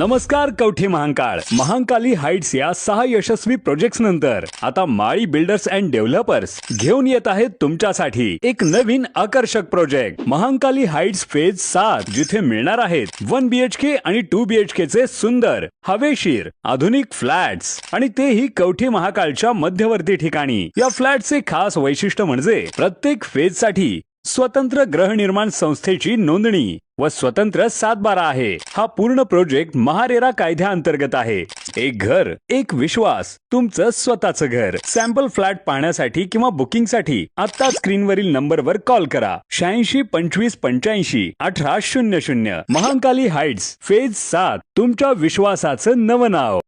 नमस्कार कवठी महांकाळ. महांकाली हाइट्स या सहा यशस्वी प्रोजेक्ट नंतर आता माळी बिल्डर्स अँड डेव्हलपर्स घेऊन येत आहेत तुमच्यासाठी एक नवीन आकर्षक प्रोजेक्ट महांकाली हाइट्स फेज सात जिथे मिळणार आहेत वन बीएचके आणि टू बीएचके चे सुंदर हवेशीर आधुनिक फ्लॅट्स आणि तेही कवठी महाकाळच्या मध्यवर्ती ठिकाणी. या फ्लॅटचे खास वैशिष्ट्य म्हणजे प्रत्येक फेजसाठी स्वतंत्र गृहनिर्माण संस्थेची नोंदणी व स्वतंत्र सातबारा आहे. हा पूर्ण प्रोजेक्ट महारेरा कायद्याअंतर्गत आहे. एक घर एक विश्वास तुमचं स्वतःचं घर. सॅम्पल फ्लॅट पाहण्यासाठी किंवा बुकिंगसाठी आता स्क्रीनवरील नंबरवर कॉल करा. शहाऐंशी पंचवीस पंच्याऐंशी अठरा शून्य शून्य. महाकाली हाइट्स फेज सात तुमच्या विश्वासाचं नवं नाव.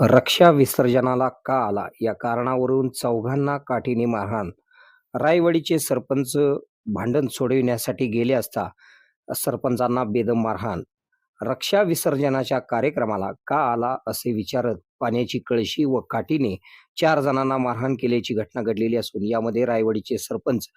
रक्षा विसर्जनाला का आला या कारणावरून चौघांना काठीने मारहाण रायवाडीचे सरपंच भांडण सोडविण्यासाठी गेले असता सरपंचांना बेदम मारहाण. रक्षा विसर्जनाच्या कार्यक्रमाला का आला असे विचारत पाण्याची कळशी व काठीने चार जणांना मारहाण केल्याची घटना घडलेली असून यामध्ये रायवाडीचे सरपंच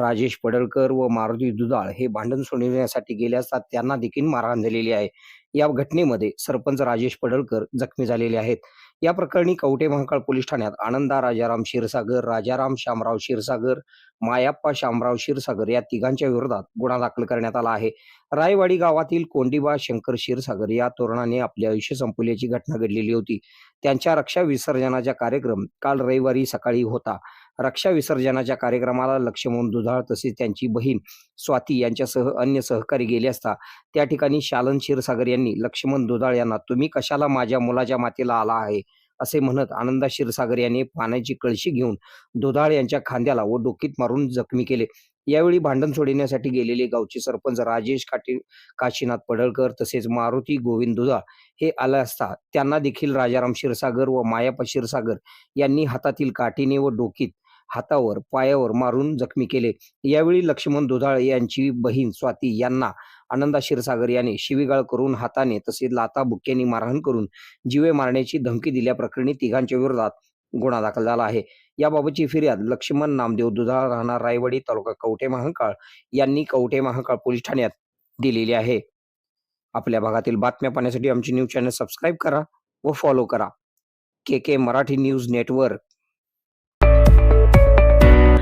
राजेश पडळकर व मारुती दुधाळ हे भांडण सोडविण्यासाठी गेले असता त्यांना देखील मारहाण झालेली आहे. या घटनेमध्ये सरपंच राजेश पडळकर जखमी झालेले आहेत. या प्रकरणी कवठे महाकाळ पोलीस ठाण्यात आनंदा राजाराम क्षीरसागर राजाराम शामराव क्षीरसागर मायाप्पा शामराव क्षीरसागर या तिघांच्या विरोधात गुन्हा दाखल करण्यात आला आहे. रायवाडी गावातील कोंडीबा शंकर क्षीरसागर या तरुणाने आपले आयुष्य संपवल्याची घटना घडलेली होती. त्यांच्या रक्षा विसर्जनाचा कार्यक्रम काल रविवारी सकाळी होता. रक्षा विसर्जनाच्या कार्यक्रमाला लक्ष्मण दुधाळ तसेच त्यांची बहीण स्वाती यांच्यासह अन्य सहकारी गेले असता त्या ठिकाणी शालन क्षीरसागर यांनी लक्ष्मण दुधाळ यांना तुम्ही कशाला माझ्या मुलाच्या मातेला आला आहे? असे म्हणत आनंदा क्षीरसागर यांनी पाण्याची कळशी घेऊन दुधाळ यांच्या खांद्याला व डोकीत मारून जखमी केले. यावेळी भांडण सोडविण्यासाठी गेलेले गावचे सरपंच राजेश काटी काशीनाथ पडळकर तसेच मारुती गोविंद दुधाळ हे आले असता त्यांना देखील राजाराम क्षीरसागर व मायापा क्षीरसागर यांनी हातातील काठीने व डोकीत हातावर पायावर मारून जखमी केले. यावेळी लक्ष्मण दुधाळ यांची बहीण स्वाती यांना आनंदा क्षीरसागर याने शिवीगाळ करून हाताने तसेच लाता बुक्क्यांनी मारहाण करून जीवे मारण्याची धमकी दिल्याप्रकरणी तिघांच्या विरोधात गुन्हा दाखल झाला आहे. याबाबतची फिर्याद लक्ष्मण नामदेव दुधाळ राहणार रायवाडी तालुका कवठे महांकाळ यांनी कवठे महांकाळ पोलीस ठाण्यात दिलेली आहे. आपल्या भागातील बातम्या पाहण्यासाठी आमची न्यूज चॅनल सबस्क्राईब करा व फॉलो करा. K K Marathi news network.